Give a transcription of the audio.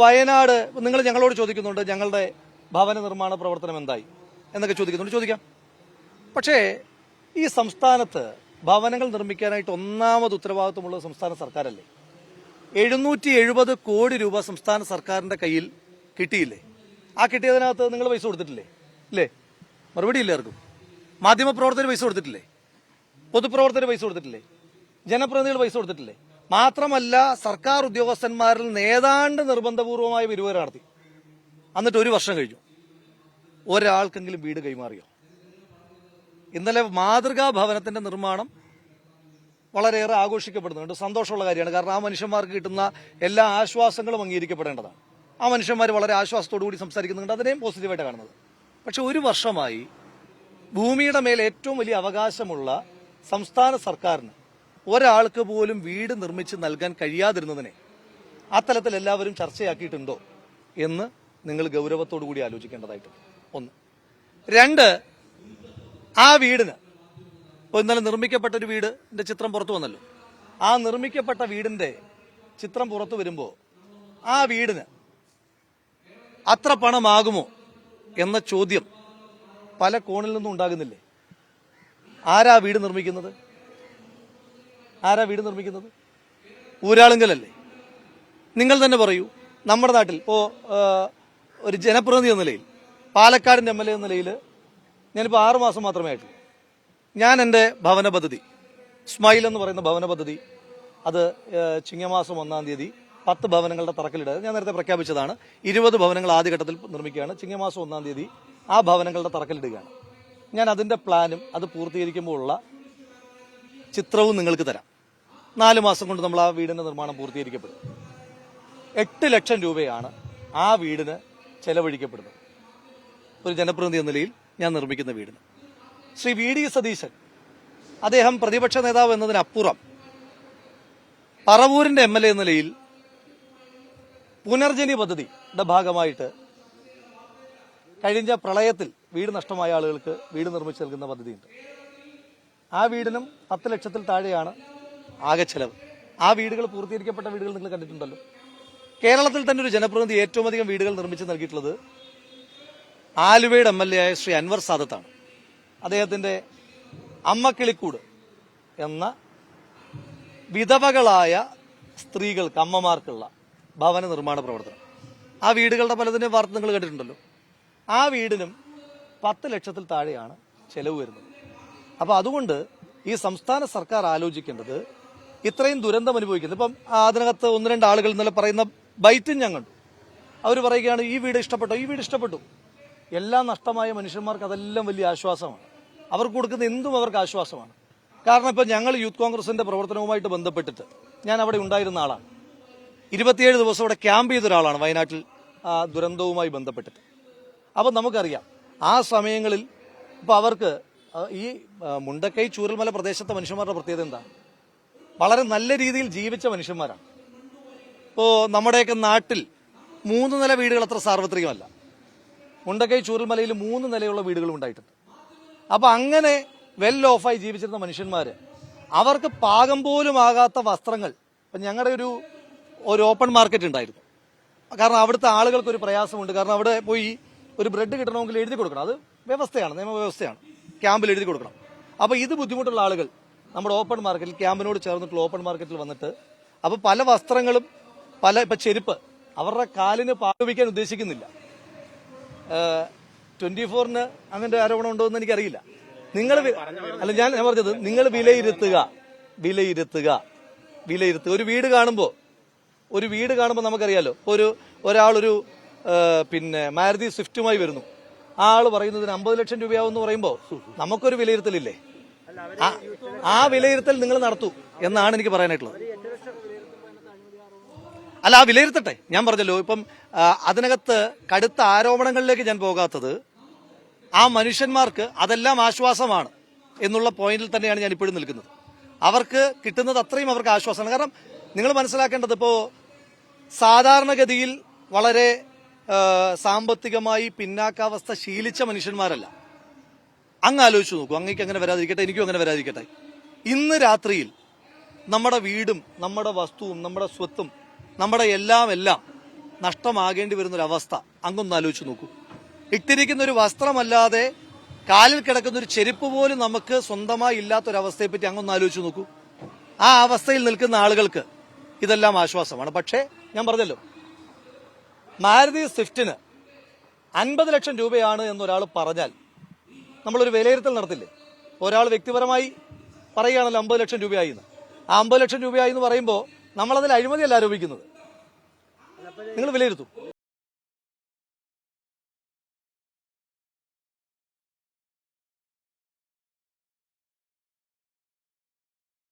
വയനാട് നിങ്ങൾ ഞങ്ങളോട് ചോദിക്കുന്നുണ്ട് ഞങ്ങളുടെ ഭവന നിർമ്മാണ പ്രവർത്തനം എന്തായി എന്നൊക്കെ ചോദിക്കുന്നുണ്ട്. ചോദിക്കാം. പക്ഷേ ഈ സംസ്ഥാനത്ത് ഭവനങ്ങൾ നിർമ്മിക്കാനായിട്ട് ഒന്നാമത് ഉത്തരവാദിത്വമുള്ള സംസ്ഥാന സർക്കാരല്ലേ? എഴുന്നൂറ്റി എഴുപത് കോടി രൂപ സംസ്ഥാന സർക്കാരിന്റെ കയ്യിൽ കിട്ടിയില്ലേ? ആ കിട്ടിയതിനകത്ത് നിങ്ങൾ പൈസ കൊടുത്തിട്ടില്ലേ? ഇല്ലേ? മറുപടി ഇല്ല ആർക്കും. മാധ്യമപ്രവർത്തകർ പൈസ കൊടുത്തിട്ടില്ലേ? പൊതുപ്രവർത്തകർ പൈസ കൊടുത്തിട്ടില്ലേ? ജനപ്രതിനിധികൾ പൈസ കൊടുത്തിട്ടില്ലേ? മാത്രമല്ല സർക്കാർ ഉദ്യോഗസ്ഥന്മാരിൽ നേതാണ്ട് നിർബന്ധപൂർവമായി വിരുവ നടത്തി. എന്നിട്ട് ഒരു വർഷം കഴിഞ്ഞു. ഒരാൾക്കെങ്കിലും വീട് കൈമാറിയോ? ഇന്നലെ മാതൃകാ ഭവനത്തിന്റെ നിർമ്മാണം വളരെയേറെ ആഘോഷിക്കപ്പെടുന്നുണ്ട്. സന്തോഷമുള്ള കാര്യമാണ്. കാരണം ആ മനുഷ്യന്മാർക്ക് കിട്ടുന്ന എല്ലാ ആശ്വാസങ്ങളും അംഗീകരിക്കപ്പെടേണ്ടതാണ്. ആ മനുഷ്യന്മാർ വളരെ ആശ്വാസത്തോടു കൂടി സംസാരിക്കുന്നുണ്ട്. അതിനെയും പോസിറ്റീവായിട്ട് കാണുന്നത്. പക്ഷെ ഒരു വർഷമായി ഭൂമിയുടെ മേൽ ഏറ്റവും വലിയ അവകാശമുള്ള സംസ്ഥാന സർക്കാരിന് ഒരാൾക്ക് പോലും വീട് നിർമ്മിച്ച് നൽകാൻ കഴിയാതിരുന്നതിനെ ആ തലത്തിൽ എല്ലാവരും ചർച്ചയാക്കിയിട്ടുണ്ടോ എന്ന് നിങ്ങൾ ഗൗരവത്തോടു കൂടി ആലോചിക്കേണ്ടതായിട്ടുണ്ട്. ഒന്ന്. രണ്ട് ആ വീടിന് ഇപ്പോൾ ഇന്നലെ നിർമ്മിക്കപ്പെട്ട ഒരു വീടിന്റെ ചിത്രം പുറത്തു വന്നല്ലോ. ആ നിർമ്മിക്കപ്പെട്ട വീടിന്റെ ചിത്രം പുറത്തു വരുമ്പോൾ ആ വീടിന് അത്ര പണമാകുമോ എന്ന ചോദ്യം പല കോണിൽ നിന്നും ഉണ്ടാകുന്നില്ലേ? ആരാ വീട് നിർമ്മിക്കുന്നത്? ആരാ വീട് നിർമ്മിക്കുന്നത്? ഊരാളുങ്കലല്ലേ? നിങ്ങൾ തന്നെ പറയൂ. നമ്മുടെ നാട്ടിൽ ഇപ്പോൾ ഒരു ജനപ്രതിനിധി എന്ന നിലയിൽ പാലക്കാടിന്റെ എം എൽ എ എന്ന നിലയിൽ ഞാനിപ്പോൾ ആറു മാസം മാത്രമേ ആയിട്ടുള്ളൂ. ഞാൻ എന്റെ ഭവന പദ്ധതി സ്മൈൽ എന്ന് പറയുന്ന ഭവന പദ്ധതി അത് ചിങ്ങമാസം ഒന്നാം തീയതി പത്ത് ഭവനങ്ങളുടെ തറക്കല്ലിടുക ഞാൻ നേരത്തെ പ്രഖ്യാപിച്ചതാണ്. ഇരുപത് ഭവനങ്ങൾ ആദ്യഘട്ടത്തിൽ നിർമ്മിക്കുകയാണ്. ചിങ്ങമാസം ഒന്നാം തീയതി ആ ഭവനങ്ങളുടെ തറക്കല്ലിടുകയാണ്. ഞാൻ അതിന്റെ പ്ലാനും അത് പൂർത്തീകരിക്കുമ്പോഴുള്ള ചിത്രവും നിങ്ങൾക്ക് തരാം. നാല് മാസം കൊണ്ട് നമ്മൾ ആ വീടിന്റെ നിർമ്മാണം പൂർത്തീകരിക്കപ്പെടും. എട്ട് ലക്ഷം രൂപയാണ് ആ വീടിന് ചെലവഴിക്കപ്പെടുന്നത്. ഒരു ജനപ്രതിനിധി എന്ന നിലയിൽ ഞാൻ നിർമ്മിക്കുന്ന വീടിന്. ശ്രീ വി ഡി സതീശൻ അദ്ദേഹം പ്രതിപക്ഷ നേതാവ് എന്നതിനപ്പുറം പറവൂരിന്റെ എം എൽ എ എന്ന നിലയിൽ പുനർജനി പദ്ധതിയുടെ ഭാഗമായിട്ട് കഴിഞ്ഞ പ്രളയത്തിൽ വീട് നഷ്ടമായ ആളുകൾക്ക് വീട് നിർമ്മിച്ചു നൽകുന്ന പദ്ധതിയുണ്ട്. ആ വീടിനും പത്ത് ലക്ഷത്തിൽ താഴെയാണ് ആകെ ചെലവ്. ആ വീടുകൾ പൂർത്തീകരിക്കപ്പെട്ട വീടുകൾ നിങ്ങൾ കണ്ടിട്ടുണ്ടല്ലോ. കേരളത്തിൽ തന്നെ ഒരു ജനപ്രതിനിധി ഏറ്റവും അധികം വീടുകൾ നിർമ്മിച്ച് നൽകിയിട്ടുള്ളത് ആലുവയുടെ എം എൽ എ ആയ ശ്രീ അൻവർ സാദത്താണ്. അദ്ദേഹത്തിന്റെ അമ്മക്കിളിക്കൂട് എന്ന വിധവകളായ സ്ത്രീകൾക്ക് അമ്മമാർക്കുള്ള ഭവന നിർമ്മാണ പ്രവർത്തനം. ആ വീടുകളുടെ പലതിനെ വാർത്ത നിങ്ങൾ കേട്ടിട്ടുണ്ടല്ലോ. ആ വീടിനും പത്ത് ലക്ഷത്തിൽ താഴെയാണ് ചെലവ് വരുന്നത്. അപ്പോൾ അതുകൊണ്ട് ഈ സംസ്ഥാന സർക്കാർ ആലോചിക്കേണ്ടത് ഇത്രയും ദുരന്തം അനുഭവിക്കുന്നത്. ഇപ്പം അതിനകത്ത് ഒന്ന് രണ്ട് ആളുകൾ ഇന്നലെ പറയുന്ന ബൈറ്റും ഞാൻ കണ്ടു അവർ പറയുകയാണ് ഈ വീട് ഇഷ്ടപ്പെട്ടു? ഈ വീട് ഇഷ്ടപ്പെട്ടു. എല്ലാം നഷ്ടമായ മനുഷ്യന്മാർക്ക് അതെല്ലാം വലിയ ആശ്വാസമാണ്. അവർക്ക് കൊടുക്കുന്ന എന്തും അവർക്ക് ആശ്വാസമാണ്. കാരണം ഇപ്പം ഞങ്ങൾ യൂത്ത് കോൺഗ്രസിന്റെ പ്രവർത്തനവുമായിട്ട് ബന്ധപ്പെട്ടിട്ട് ഞാൻ അവിടെ ഉണ്ടായിരുന്ന ആളാണ്. ഇരുപത്തിയേഴ് ദിവസം അവിടെ ക്യാമ്പ് ചെയ്ത ഒരാളാണ് വയനാട്ടിൽ ദുരന്തവുമായി ബന്ധപ്പെട്ടിട്ട്. അപ്പം നമുക്കറിയാം ആ സമയങ്ങളിൽ ഇപ്പം അവർക്ക് ഈ മുണ്ടക്കൈ ചൂരൽമല പ്രദേശത്തെ മനുഷ്യന്മാരുടെ പ്രത്യേകത എന്താ വളരെ നല്ല രീതിയിൽ ജീവിച്ച മനുഷ്യന്മാരാണ്. ഇപ്പോൾ നമ്മുടെയൊക്കെ നാട്ടിൽ മൂന്ന് നില വീടുകൾ അത്ര സാർവത്രികമല്ല. മുണ്ടക്കൈ ചൂരൽമലയിൽ മൂന്ന് നിലയുള്ള വീടുകളും ഉണ്ടായിട്ടുണ്ട്. അപ്പോൾ അങ്ങനെ വെൽ ഓഫായി ജീവിച്ചിരുന്ന മനുഷ്യന്മാർ അവർക്ക് പാകം പോലും ആകാത്ത വസ്ത്രങ്ങൾ ഇപ്പം ഞങ്ങളുടെ ഒരു ഒരു ഓപ്പൺ മാർക്കറ്റ് ഉണ്ടായിരുന്നു. കാരണം അവിടുത്തെ ആളുകൾക്ക് ഒരു പ്രയാസമുണ്ട്. കാരണം അവിടെ പോയി ഒരു ബ്രെഡ് കിട്ടണമെങ്കിൽ എഴുതി കൊടുക്കണം. അത് വ്യവസ്ഥയാണ് നിയമവ്യവസ്ഥയാണ്. ക്യാമ്പിൽ എഴുതി കൊടുക്കണം. അപ്പോൾ ഇത് ബുദ്ധിമുട്ടുള്ള ആളുകൾ നമ്മുടെ ഓപ്പൺ മാർക്കറ്റിൽ ക്യാമ്പിനോട് ചേർന്നിട്ടുള്ള ഓപ്പൺ മാർക്കറ്റിൽ വന്നിട്ട് അപ്പൊ പല വസ്ത്രങ്ങളും പല ഇപ്പൊ ചെരുപ്പ് അവരുടെ കാലിന് പാകവിക്കാൻ ഉദ്ദേശിക്കുന്നില്ല. ട്വന്റി ഫോറിന് അങ്ങനെ ആരോപണം ഉണ്ടോ എന്ന് എനിക്കറിയില്ല. നിങ്ങൾ അല്ല ഞാൻ ഞാൻ പറഞ്ഞത് നിങ്ങൾ വിലയിരുത്തുക. വിലയിരുത്തുക. വിലയിരുത്തുക. ഒരു വീട് കാണുമ്പോൾ ഒരു വീട് കാണുമ്പോൾ നമുക്കറിയാലോ. ഒരു ഒരാളൊരു പിന്നെ മാരുതി സ്വിഫ്റ്റുമായി വരുന്നു. ആ ആൾ പറയുന്നതിന് അമ്പത് ലക്ഷം രൂപയാവും എന്ന് പറയുമ്പോൾ നമുക്കൊരു വിലയിരുത്തലില്ലേ? ആ- വിലയിരുത്തൽ നിങ്ങൾ നടത്തൂ എന്നാണ് എനിക്ക് പറയാനായിട്ടുള്ളത്. അല്ല ആ വിലയിരുത്തട്ടെ. ഞാൻ പറഞ്ഞല്ലോ ഇപ്പം അതിനകത്ത് കടുത്ത ആരോപണങ്ങളിലേക്ക് ഞാൻ പോകാത്തത് ആ മനുഷ്യന്മാർക്ക് അതെല്ലാം ആശ്വാസമാണ് എന്നുള്ള പോയിന്റിൽ തന്നെയാണ് ഞാൻ ഇപ്പോഴും നിൽക്കുന്നത്. അവർക്ക് കിട്ടുന്നത് അത്രയും അവർക്ക് ആശ്വാസമാണ്. കാരണം നിങ്ങൾ മനസ്സിലാക്കേണ്ടത് ഇപ്പോൾ സാധാരണഗതിയിൽ വളരെ സാമ്പത്തികമായി പിന്നാക്കാവസ്ഥ ശീലിച്ച മനുഷ്യന്മാരല്ല. അങ്ങ് ആലോചിച്ച് നോക്കൂ. അങ്ങേക്ക് അങ്ങനെ വരാതിരിക്കട്ടെ എനിക്കും അങ്ങനെ വരാതിരിക്കട്ടെ. ഇന്ന് രാത്രിയിൽ നമ്മുടെ വീടും നമ്മുടെ വസ്തുവും നമ്മുടെ സ്വത്തും നമ്മുടെ എല്ലാം എല്ലാം നഷ്ടമാകേണ്ടി വരുന്നൊരവസ്ഥ അങ്ങൊന്ന് ആലോചിച്ച് നോക്കൂ. ഇട്ടിരിക്കുന്ന ഒരു വസ്ത്രമല്ലാതെ കാലിൽ കിടക്കുന്ന ഒരു ചെരുപ്പ് പോലും നമുക്ക് സ്വന്തമായി ഇല്ലാത്തൊരവസ്ഥയെ പറ്റി അങ്ങൊന്ന് ആലോചിച്ച് നോക്കൂ. ആ അവസ്ഥയിൽ നിൽക്കുന്ന ആളുകൾക്ക് ഇതെല്ലാം ആശ്വാസമാണ്. പക്ഷേ ഞാൻ പറഞ്ഞല്ലോ മാരുതി സ്വിഫ്റ്റിന് അൻപത് ലക്ഷം രൂപയാണ് എന്നൊരാൾ പറഞ്ഞാൽ നമ്മളൊരു വിലയിരുത്തൽ നടത്തില്ലേ? ഒരാൾ വ്യക്തിപരമായി പറയുകയാണല്ലോ അമ്പത് ലക്ഷം രൂപയായി എന്ന് ആ അമ്പത് ലക്ഷം രൂപയായി എന്ന് പറയുമ്പോൾ നമ്മളതിൽ അഴിമതിയല്ല ആരോപിക്കുന്നത്. നിങ്ങൾ വിലയിരുത്തും.